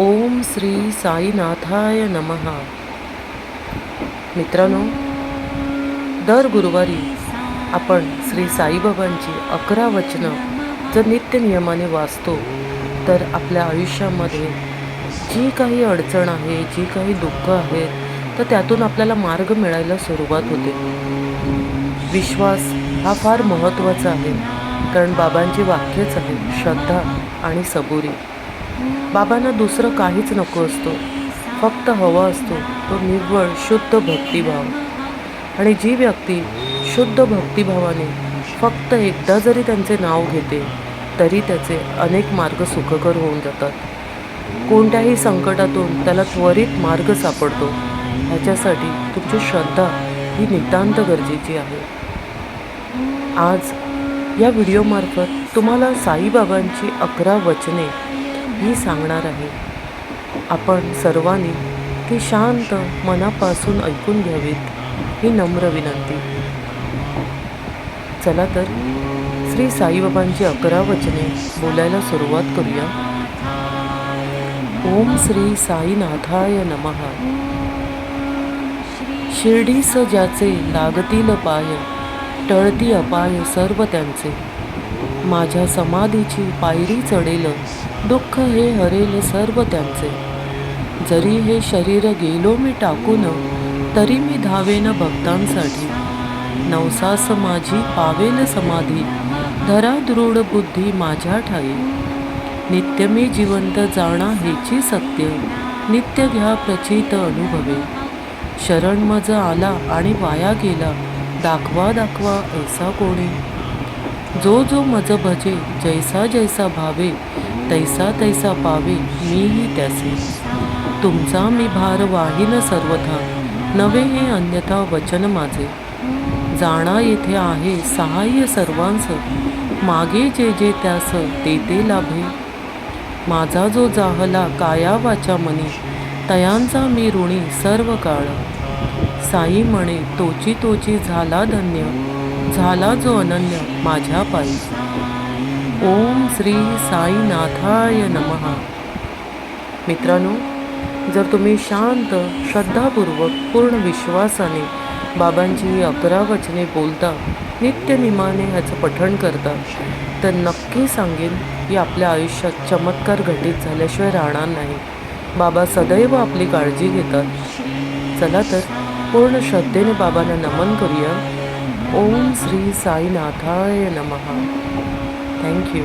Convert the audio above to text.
ओम श्री साईनाथाय नमहा मित्रांनो दर गुरुवारी आपण श्री साईबाबांची अकरा वचनं जर नित्य नियमाने वाचतो तर आपल्या आयुष्यामध्ये जी काही अडचण आहे जी काही दुःख आहेत तर त्यातून आपल्याला मार्ग मिळायला सुरुवात होते. विश्वास हा फार महत्त्वाचा आहे कारण बाबांची वाक्यच आहे श्रद्धा आणि सबुरी. बाबांना दुसरं काहीच नको असतो. फक्त हवा असतो. तो निव्वळ शुद्ध भक्तिभाव. आणि जी व्यक्ती शुद्ध भक्तिभावाने फक्त एकदा जरी त्यांचे नाव घेते तरी त्याचे अनेक मार्ग सुखकर होऊन जातात. कोणत्याही संकटातून त्याला त्वरित मार्ग सापडतो. ह्याच्यासाठी तुमची श्रद्धा ही नितांत गरजेची आहे. आज या व्हिडिओमार्फत तुम्हाला साईबाबांची अकरा वचने मी सांगणार आहे. आपण सर्वांनी ती शांत मनापासून ऐकून घ्यावीत ही नम्र विनंती. चला तर श्री साईबाबांची अकरा वचने बोलायला सुरुवात करूया. ओम श्री साईनाथाय नमहा शिर्डीस ज्याचे लागतील पाय टळती अपाय सर्व त्यांचे. माझ्या समाधीची पायरी चढेल. दुःख हे हरेल सर्व त्यांचे. जरी हे शरीर गेलो मी टाकून तरी मी धावेन भक्तांसाठी. नवसास माझी पावेल समाधी. धरा दृढ बुद्धी माझ्या ठाई. नित्य मी जिवंत जाणा हेची सत्य. नित्य घ्या प्रचित अनुभवे. शरण मज आला आणि वाया गेला. दाखवा दाखवा ऐसा कोणी? जो जो मज भजे जैसा जैसा भावे तैसा तैसा पावे मीही त्याचे तुमचा मी भार वाहीन सर्वथा नवे हे अन्यथा वचन माझे। जाणा येथे आहे सहाय्य सर्वांस मागे जे जे त्यास ते ते लाभे। माझा जो जाहला काया वाचा मनी तयांचा मी ऋणी सर्व काळ साई म्हणे तोची तोची झाला धन्य। झाला जो अनन्य माझ्या पायी. ओम श्री साईनाथाय नमहा मित्रांनो जर तुम्ही शांत श्रद्धापूर्वक पूर्ण विश्वासाने बाबांची अकरा वचने बोलता नित्यनिमाने ह्याचं पठण करता तर नक्की सांगेन की आपल्या आयुष्यात चमत्कार घटित झाल्याशिवाय राहणार नाही. बाबा सदैव आपली काळजी घेतात. चला तर पूर्ण श्रद्धेने बाबांना नमन करूया. ओम श्री साईनाथाय नमहा थँक्यू